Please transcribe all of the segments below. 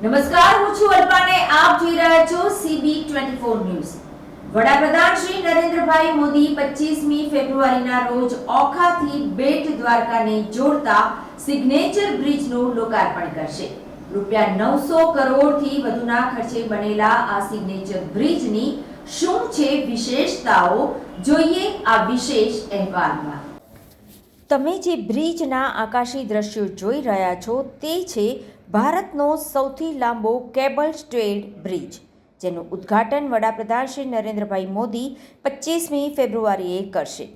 નમસ્કાર, હું છું અલ્પાને. આપ જોઈ રહ્યા છો સીબી 24 ન્યૂઝ. વડાપ્રધાન શ્રી નરેન્દ્રભાઈ મોદી 25મી ફેબ્રુઆરીના રોજ ઓખાથી બેટ દ્વારકાને જોડતા સિગ્નેચર બ્રિજનું લોકાર્પણ કરશે. રૂપિયા 900 કરોડથી વધુના ખર્ચે બનેલા આ સિગ્નેચર બ્રિજની શું છે વિશેષતાઓ? જોઈએ આ વિશેષ અહેવાલમાં. તમે જે બ્રિજના આકાશી દ્રશ્યો જોઈ રહ્યા છો તે છે ભારતનો સૌથી લાંબો કેબલ સ્ટેડ બ્રિજ, જેનું ઉદ્ઘાટન વડાપ્રધાન શ્રી નરેન્દ્રભાઈ મોદી પચીસમી ફેબ્રુઆરીએ કરશે.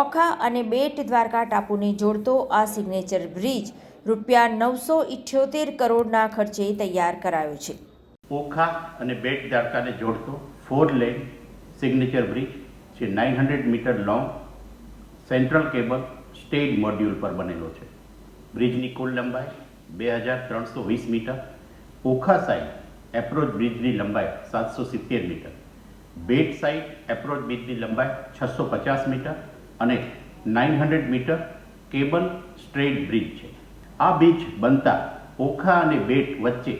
ઓખા અને બેટ દ્વારકા ટાપુને જોડતો આ સિગ્નેચર બ્રિજ રૂપિયા નવસો ઇઠ્યોતેર કરોડના ખર્ચે તૈયાર કરાયો છે. ઓખા અને બેટ દ્વારકાને જોડતો ફોર લેન સિગ્નેચર બ્રિજ જે nine hundred metre long central cable stage module પર બનેલો છે. બ્રિજની કુલ લંબાઈ બે હજાર ત્રણસો વીસ મીટર. ઓખા સાઈડ એપ્રોચ બ્રિજની લંબાઈ સાતસો સિત્તેર મીટર. બેટ સાઈડ એપ્રોચ બ્રિજની લંબાઈ છસો પચાસ મીટર અને nine hundred metre cable straight bridge છે. આ બ્રિજ બનતા ઓખા અને બેટ વચ્ચે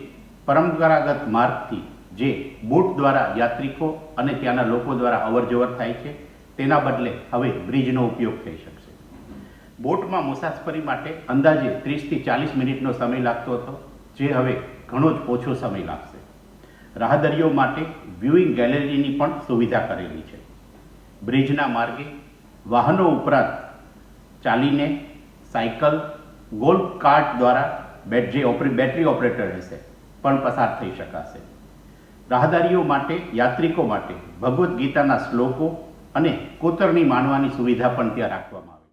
પરંપરાગત માર્ગથી જે બોટ દ્વારા યાત્રિકો અને ત્યાંના લોકો દ્વારા અવરજવર થાય છે, તેના બદલે હવે બ્રિજનો ઉપયોગ થઈ શકશે. બોટમાં મુસાફરી માટે અંદાજે ત્રીસથી ચાલીસ મિનિટનો સમય લાગતો હતો, જે હવે ઘણો જ ઓછો સમય લાગશે. રાહદરીઓ માટે વ્યૂઇંગ ગેલેરીની પણ સુવિધા કરેલી છે. બ્રિજના માર્ગે વાહનો ઉપરાંત ચાલીને સાયકલ, ગોલ્ફ કાર્ટ દ્વારા બેટરી ઓપરે, બેટરી ઓપરેટર રહેશે, પણ પસાર થઈ શકાશે. રાહદારીઓ માટે યાત્રિકો માટે ભગવદ્ ગીતાના શ્લોકો અને કોતરણી માણવાની સુવિધા પણ ત્યાં રાખવામાં આવી.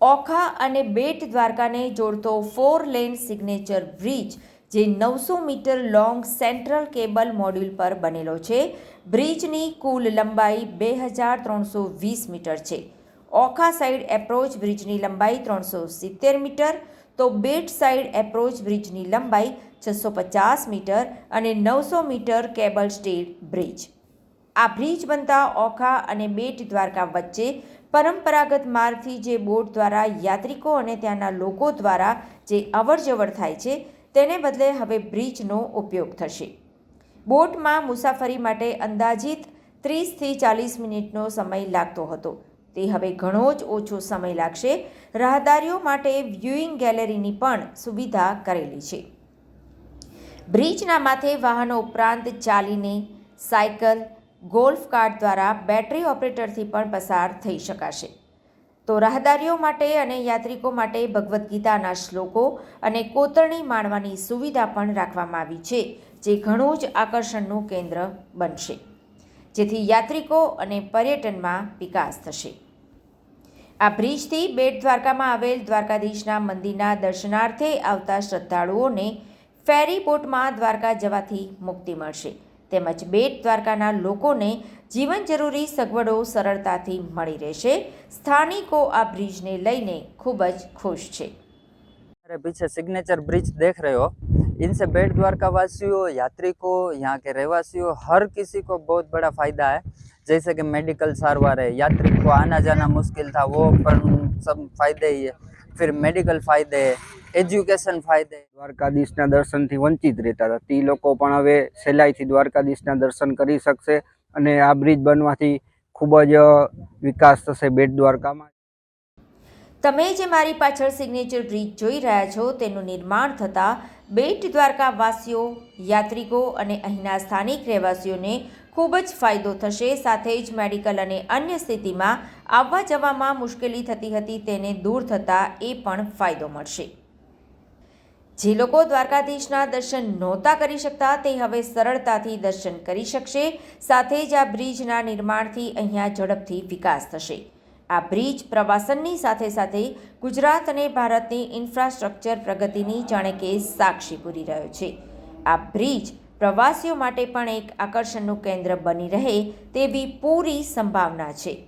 ઓખા અને બેટ દ્વારકાને જોડતો ફોર લેન સિગ્નેચર બ્રિજ, જે નવસો metre long central cable module પર બનેલો છે, બ્રિજની કુલ લંબાઈ બે હજાર ત્રણસો વીસ મીટર છે. ઓખા સાઈડ એપ્રોચ બ્રિજની લંબાઈ ત્રણસો સિત્તેર મીટર, તો બેટ સાઈડ એપ્રોચ બ્રિજની લંબાઈ છસો પચાસ મીટર અને નવસો મીટર કેબલ સ્ટેડ બ્રિજ. આ બ્રિજ બનતા ઓખા અને બેટ દ્વારકા વચ્ચે પરંપરાગત માર્ગથી જે બોટ દ્વારા યાત્રિકો અને ત્યાંના લોકો દ્વારા જે અવરજવર થાય છે, તેને બદલે હવે બ્રિજનો ઉપયોગ થશે. બોટમાં મુસાફરી માટે અંદાજિત ત્રીસથી ચાલીસ મિનિટનો સમય લાગતો હતો. તે હવે ઘણો જ ઓછો સમય લાગશે. રાહદારીઓ માટે વ્યુઇંગ ગેલેરીની પણ સુવિધા કરેલી છે. બ્રિજના માથે વાહનો ઉપરાંત ચાલીને સાયકલ ગોલ્ફ કાર્ટ દ્વારા બેટરી ઓપરેટરથી પણ પસાર થઈ શકાશે. તો રાહદારીઓ માટે અને યાત્રિકો માટે ભગવદ્ ગીતાના શ્લોકો અને કોતરણી માણવાની સુવિધા પણ રાખવામાં આવી છે, જે ઘણું જ આકર્ષણનું કેન્દ્ર બનશે. જેથી યાત્રિકો અને પર્યટનમાં વિકાસ થશે. આ બ્રિજથી બેટ દ્વારકામાં આવેલ દ્વારકાધીશના મંદિરના દર્શનાર્થે આવતા શ્રદ્ધાળુઓને ફેરી બોટમાં દ્વારકા જવાથી મુક્તિ મળશે. તેમજ બેટ દ્વારકાના લોકોને જીવન જરૂરી સગવડો સરળતાથી મળી રહેશે સ્થાનિકો આ બ્રિજને લઈને ખૂબ જ ખુશ છે मेरे पीछे सिग्नेचर ब्रिज देख रहे हो इनसे बेट द्वारका वासियों यात्रिकों यहाँ के रहवासियों हर किसी को बहुत बड़ा फायदा है जैसे कि मेडिकल सारवार है यात्री को आना जाना मुश्किल था वो પણ सब फायदे ही है ફિર મેડિકલ ફાયદે એજ્યુકેશન ફાયદે દ્વારકાધીશના દર્શનથી વંચિત રહેતા હતા. તે લોકો પણ હવે સહેલાઈથી દ્વારકાધીશના દર્શન કરી શકશે અને આ બ્રિજ બનવાથી ખૂબ જ વિકાસ થશે બેટ દ્વારકામાં. તમે જે મારી પાછળ સિગ્નેચર બ્રિજ જોઈ રહ્યા છો, તેનું નિર્માણ થતાં બેટ દ્વારકા વાસીઓ યાત્રિકો અને અહીંના સ્થાનિક રહેવાસીઓને ખૂબ જ ફાયદો થશે. સાથે જ મેડિકલ અને અન્ય સ્થિતિમાં આવવા જવામાં મુશ્કેલી થતી હતી, તેને દૂર થતાં એ પણ ફાયદો મળશે. જે લોકો દ્વારકાધીશના દર્શન નહોતા કરી શકતા, તે હવે સરળતાથી દર્શન કરી શકશે. સાથે જ આ બ્રિજના નિર્માણથી અહીંયા ઝડપથી વિકાસ થશે. આ બ્રિજ પ્રવાસનની સાથે સાથે ગુજરાત અને ભારતની ઇન્ફ્રાસ્ટ્રક્ચર પ્રગતિની જાણે કે સાક્ષી પૂરી રહ્યો છે. આ બ્રિજ પ્રવાસીઓ માટે પણ એક આકર્ષણનું કેન્દ્ર બની રહે તેવી પૂરી સંભાવના છે.